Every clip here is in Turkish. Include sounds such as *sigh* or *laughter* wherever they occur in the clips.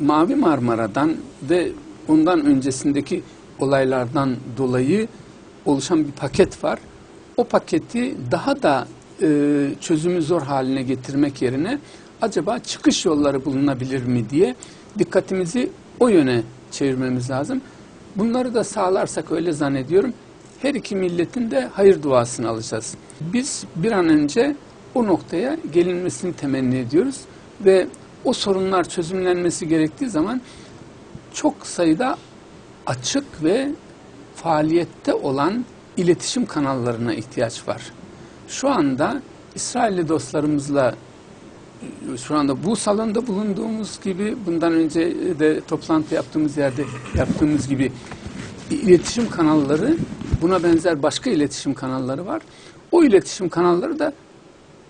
Mavi Marmara'dan ve ondan öncesindeki olaylardan dolayı oluşan bir paket var. O paketi daha da e, çözümü zor haline getirmek yerine acaba çıkış yolları bulunabilir mi diye dikkatimizi o yöne çevirmemiz lazım. Bunları da sağlarsak öyle zannediyorum her iki milletin de hayır duasını alacağız. Biz bir an önce o noktaya gelinmesini temenni ediyoruz ve o sorunlar çözümlenmesi gerektiği zaman çok sayıda açık ve faaliyette olan iletişim kanallarına ihtiyaç var. Şu anda İsrailli dostlarımızla şu anda bu salonda bulunduğumuz gibi bundan önce de toplantı yaptığımız yerde yaptığımız gibi iletişim kanalları buna benzer başka iletişim kanalları var. O iletişim kanalları da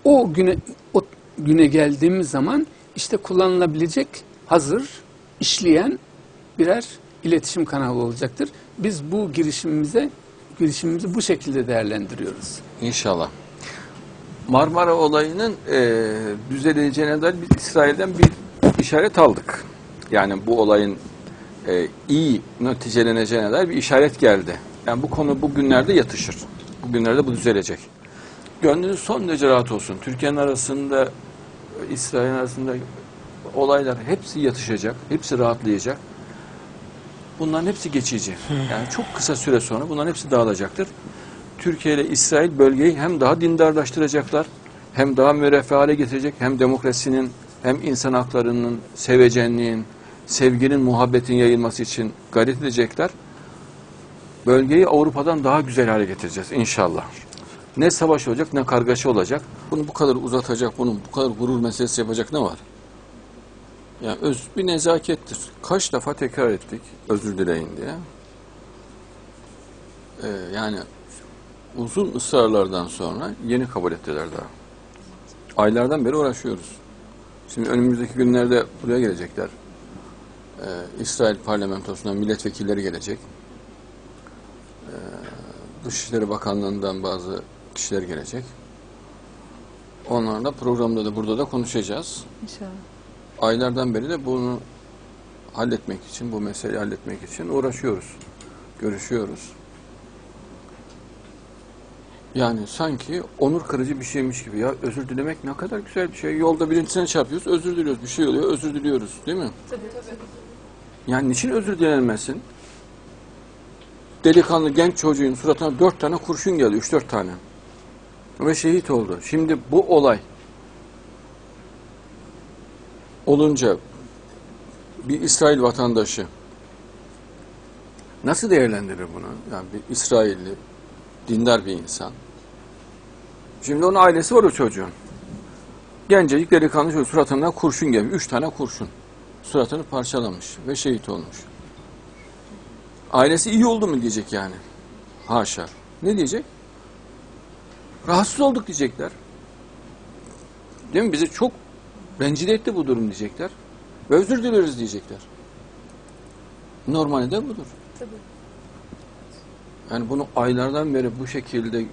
o güne o güne geldiğimiz zaman işte kullanılabilecek hazır işleyen birer iletişim kanalı olacaktır. Biz bu girişimimize girişimimizi bu şekilde değerlendiriyoruz. İnşallah. Marmara olayının e, düzeleceğine dair biz İsrail'den bir işaret aldık. Yani bu olayın e, iyi neticeleneceğine dair bir işaret geldi. Yani bu konu bugünlerde yatışır. Bugünlerde bu düzelecek. Gönlünüz son derece rahat olsun. Türkiye'nin arasında, İsrail'in arasında olaylar hepsi yatışacak, hepsi rahatlayacak. Bunların hepsi geçici. Yani çok kısa süre sonra bunların hepsi dağılacaktır. Türkiye ile İsrail bölgeyi hem daha dindarlaştıracaklar, hem daha müreffeh hale getirecek, hem demokrasinin, hem insan haklarının, sevecenliğin, sevginin, muhabbetin yayılması için gayret edecekler. Bölgeyi Avrupa'dan daha güzel hale getireceğiz inşallah. Ne savaş olacak ne kargaşa olacak. Bunu bu kadar uzatacak, bunu bu kadar gurur meselesi yapacak ne var? Yani öz bir nezakettir. Kaç defa tekrar ettik özür dileyin diye. Ee, yani uzun ısrarlardan sonra yeni kabul ettiler daha. Aylardan beri uğraşıyoruz. Şimdi önümüzdeki günlerde buraya gelecekler. Ee, İsrail parlamentosundan milletvekilleri gelecek. Ee, Dışişleri Bakanlığı'ndan bazı kişiler gelecek. Onlarla programda da burada da konuşacağız. İnşallah. Aylardan beri de bunu halletmek için, bu meseleyi halletmek için uğraşıyoruz. Görüşüyoruz. Yani sanki onur kırıcı bir şeymiş gibi ya özür dilemek ne kadar güzel bir şey. Yolda birincisine çarpıyoruz, özür diliyoruz. Bir şey oluyor, özür diliyoruz. Değil mi? Yani niçin özür dilenmesin? Delikanlı genç çocuğun suratına dört tane kurşun geldi, üç dört tane. Ve şehit oldu. Şimdi bu olay olunca bir İsrail vatandaşı nasıl değerlendirir bunu? Yani bir İsrailli, dindar bir insan. Şimdi onun ailesi var o çocuğun. Gencecik delikanlı çocuk suratından kurşun gelmiş. Üç tane kurşun. Suratını parçalamış ve şehit olmuş. Ailesi iyi oldu mu diyecek yani. Haşa. Ne diyecek? Rahatsız olduk diyecekler. Değil mi? Bizi çok rencide etti bu durum diyecekler. Ve özür dileriz diyecekler. Normali de budur. Tabii. Yani bunu aylardan beri bu şekilde e,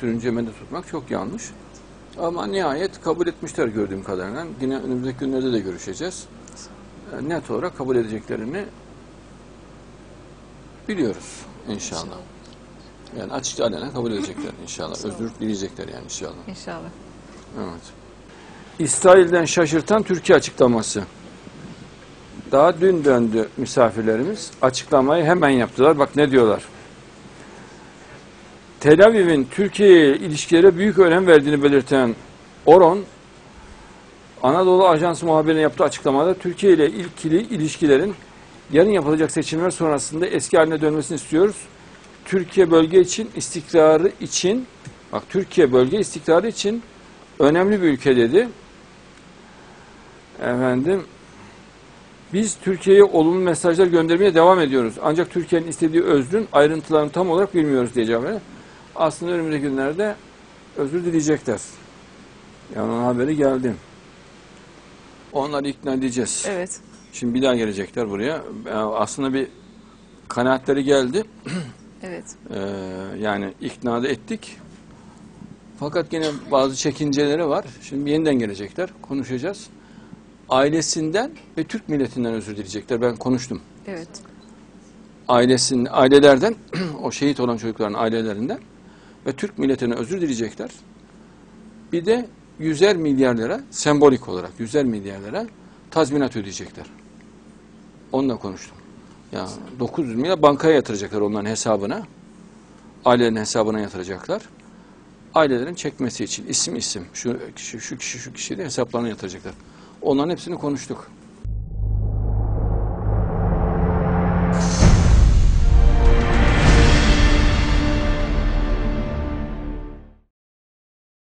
sürüncemede tutmak çok yanlış. Ama nihayet kabul etmişler gördüğüm kadarıyla. Yine önümüzdeki günlerde de görüşeceğiz. E, Net olarak kabul edeceklerini biliyoruz inşallah. Yani açıkça alenen kabul edecekler inşallah. Özür dileyecekler yani inşallah. İnşallah. Evet. İsrail'den şaşırtan Türkiye açıklaması. Daha dün döndü misafirlerimiz. Açıklamayı hemen yaptılar. Bak ne diyorlar. Tel Aviv'in Türkiye ilişkilere büyük önem verdiğini belirten Oron, Anadolu Ajansı muhabirine yaptığı açıklamada Türkiye ile ilgili ilişkilerin yarın yapılacak seçimler sonrasında eski haline dönmesini istiyoruz. Türkiye bölge için istikrarı için bak Türkiye bölge istikrarı için önemli bir ülke dedi. Efendim biz Türkiye'ye olumlu mesajlar göndermeye devam ediyoruz. Ancak Türkiye'nin istediği özrün ayrıntılarını tam olarak bilmiyoruz diye cevap verdi. Aslında önümüzdeki günlerde özür dileyecekler. Yani onun haberi geldi. Onları ikna edeceğiz. Evet. Şimdi bir daha gelecekler buraya. Aslında bir kanaatleri geldi. *clears throat* Evet. Ee, yani ikna da ettik. Fakat yine bazı çekinceleri var. Şimdi yeniden gelecekler. Konuşacağız. ailesinden ve Türk milletinden özür dileyecekler. Ben konuştum. Evet. Ailesinin, ailelerden, *clears throat* o şehit olan çocukların ailelerinden ve Türk milletine özür dileyecekler. Bir de yüzer milyar lira, sembolik olarak yüzer milyar lira tazminat ödeyecekler. Onunla konuştum. Ya 900 milyar bankaya yatıracaklar onların hesabına. Ailenin hesabına yatıracaklar. Ailelerin çekmesi için isim isim şu kişi şu kişi şu kişi de hesaplarına yatıracaklar. Onların hepsini konuştuk.